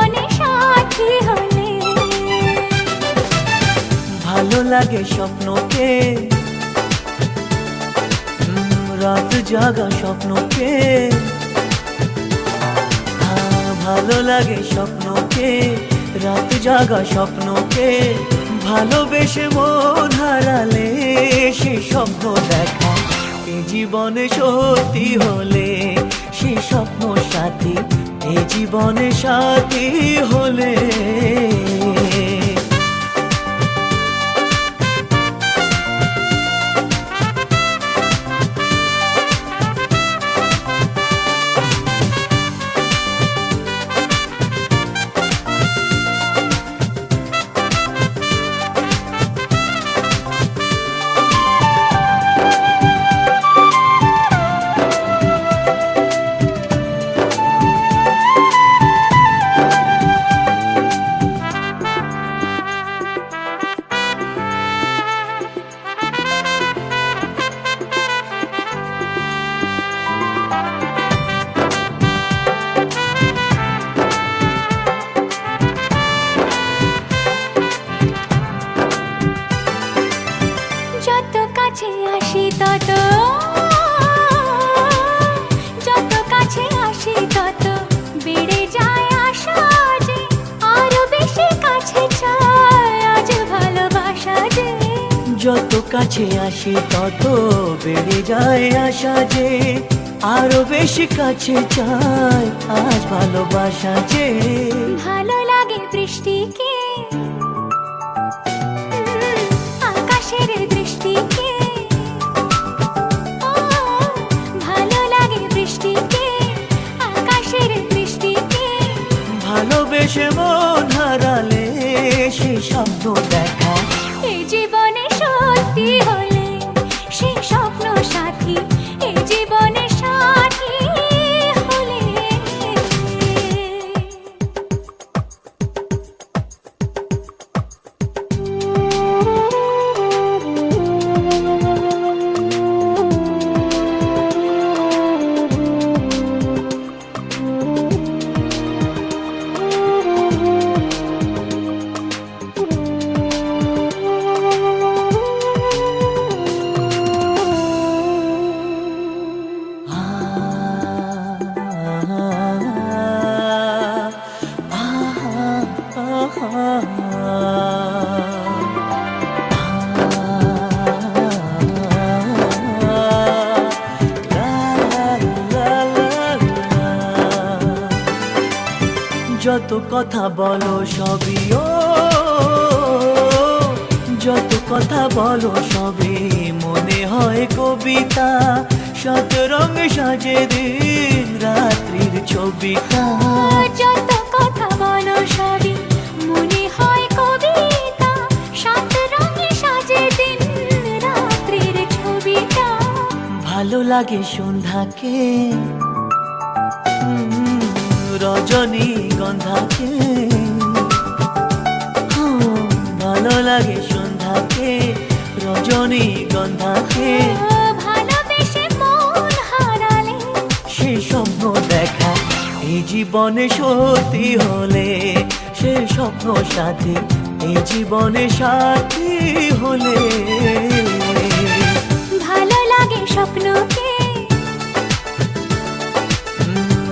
জীবনে সাথী হলে। ভালো লাগে স্বপ্নকে। রাত জাগা স্বপ্নকে। ভালো লাগে স্বপ্নকে, রাত জাগা স্বপ্নকে। ভালোবেসে মন হারালে, সে স্বপ্ন দেখা, এ জীবনে সত্যি হলে, সে স্বপ্ন সাথী এ জীবনে সাথী হলে আসি তত বেড়ে যায় আশা যে আরও বেশি কাছে চাই আজ ভালোবাসা যে। ভালো লাগে বৃষ্টিকে আকাশের দৃষ্টিকে ও, ভালো লাগে বৃষ্টিকে আকাশের দৃষ্টিকে। ভালোবেসে মন হারালে সে শব্দ দেখা কথা বলো সবই ও। যত কথা বলো সবই মনে হয় কবিতা। শত রঙ সাজে দিন রাত্রির ছবিতা যত কথা বলো সবই মনে হয় কবিতা। সাত রঙে সাজে দিন রাত্রির ছবিটা। ভালো লাগে সন্ধ্যাকে রজনী গন্ধাকে। ভালো লাগে সন্ধ্যাকে রজনী গন্ধাকে। সে স্বপ্ন দেখা এই জীবনে সত্যি হলে। সে স্বপ্ন সাথী এই জীবনে সাথী হলে। ভালো লাগে স্বপ্নকে।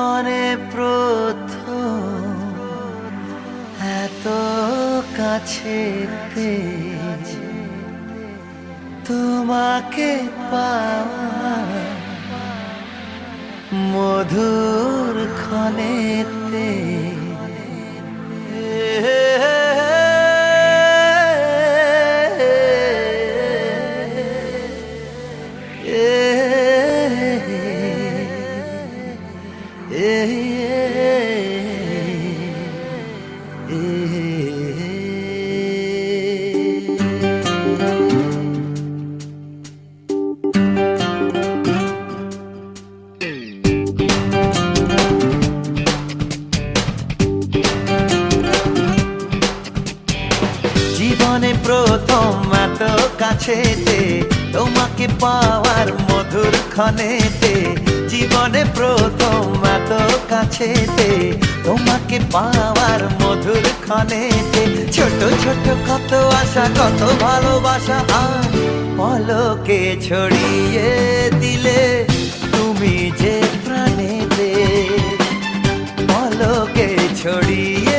জীবনে প্রথম এত কাছে তোমাকে পাওয়া মধুর ক্ষণেতে মধুর ক্ষণেতে, জীবনে প্রথম এত কাছেতে, তোমাকে পাওয়ার মধুর ক্ষণেতে। ছোট ছোট কত আশা, কত ভালোবাসা পলকে ছড়িয়ে দিলে তুমি যে প্রাণেতে, পলকে ছড়িয়ে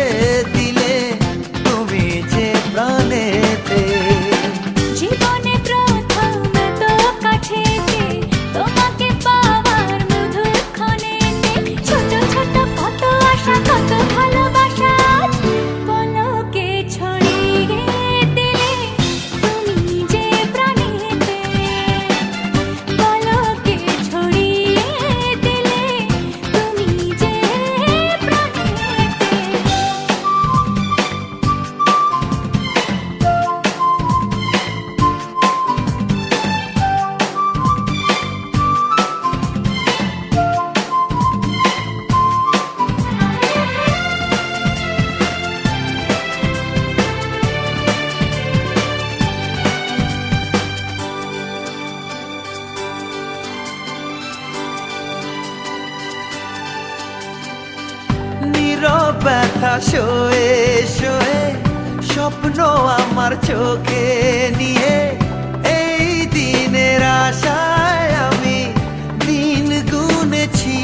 শোয়ে শোয়ে, স্বপ্ন আমার চোখে নিয়ে, এই দিনের আশায় আমি দিন গুনেছি।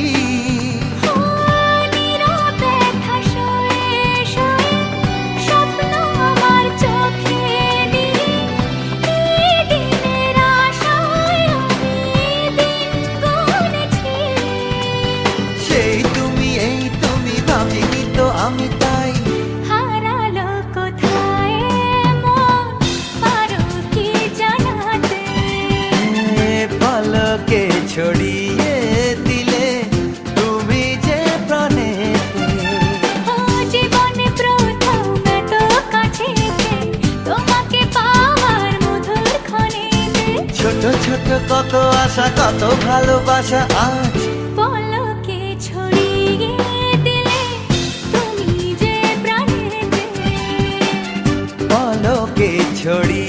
সেই তুমি, এই তুমি আমি কত আশা কত ভালোবাসা আজ। পলকে ছড়িয়ে দিলে তুমি যে প্রাণে পলকে ছড়িয়ে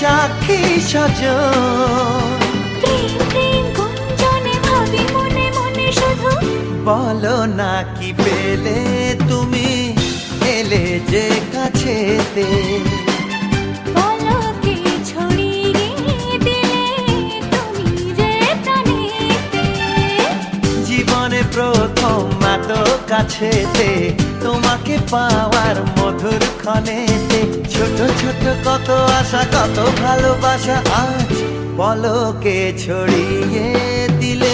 সাক্ষী শুধু। বলো না কি পেলে তুমি? এলে যে কাছেতে জীবনে প্রথম এত কাছেতে তোমাকে পাওয়ার মধুর ক্ষণেতে। ছোট ছোট কত আশা কত ভালোবাসা আজ পলকে ছড়িয়ে দিলে।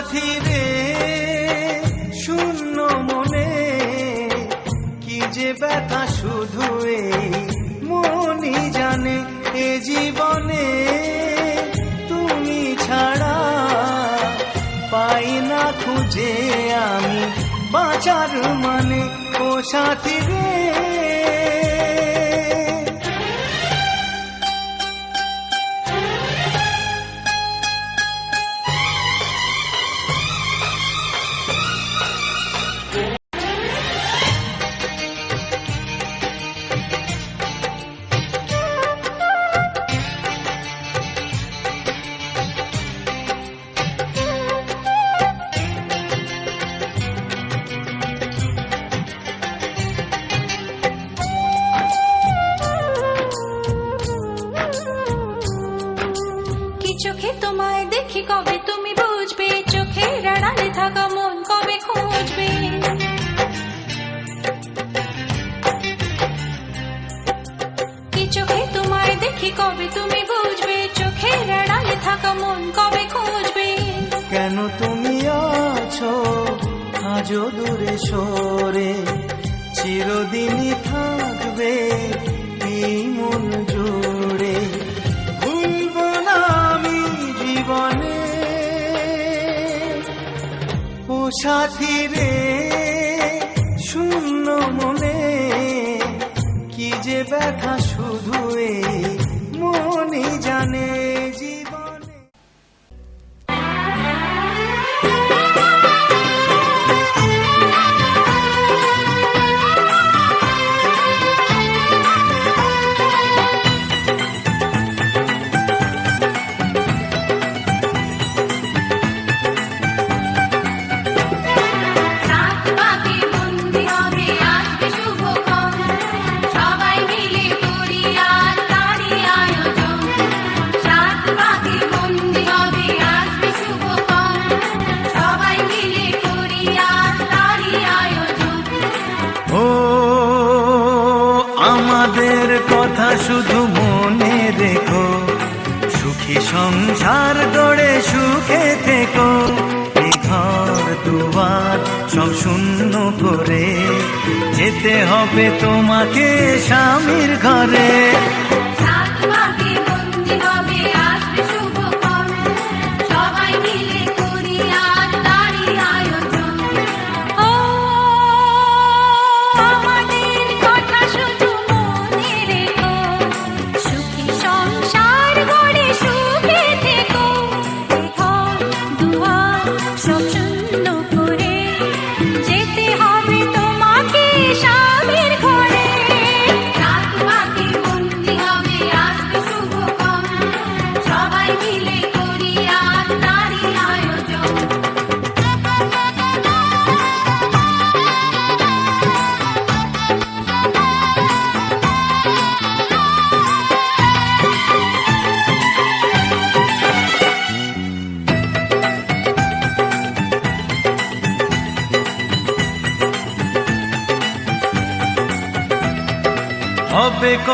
রে শূন্য মনে, কি যে ব্যথা শুধু মনি জানে এ জীবনে। তুমি ছাড়া পাই না খুঁজে আমি বাঁচার মানে ও সাথীরে México সাথী রে শূন্য মনে কি যে ব্যথা যেতে হবে তোমাকে স্বামীর ঘরে।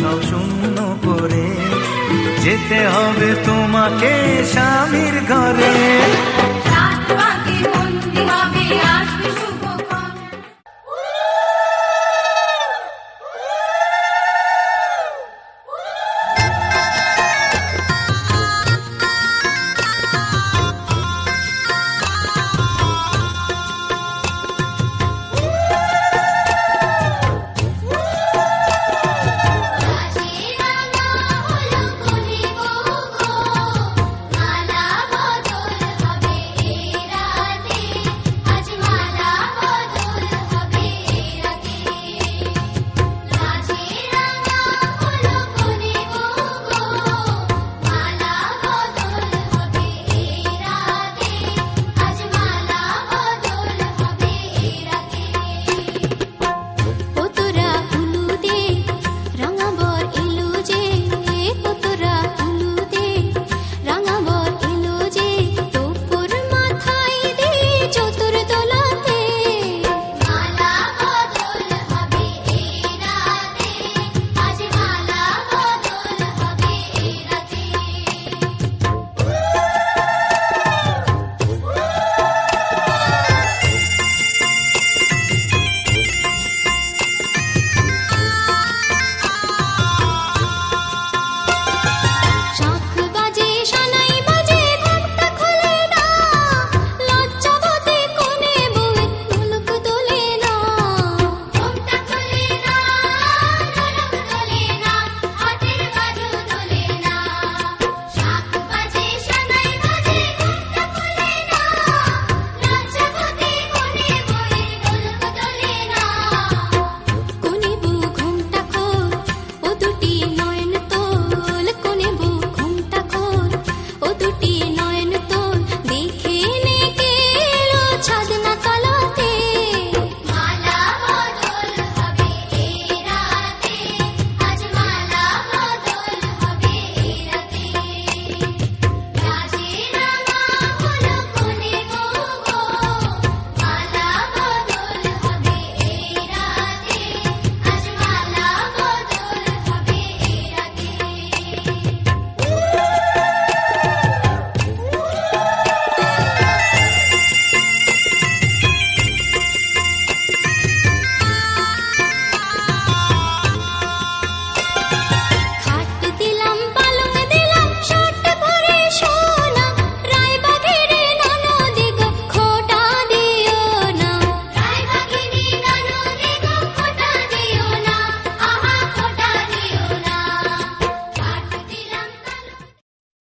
সব শূন্য করে যেতে হবে তোমাকে স্বামীর ঘরে।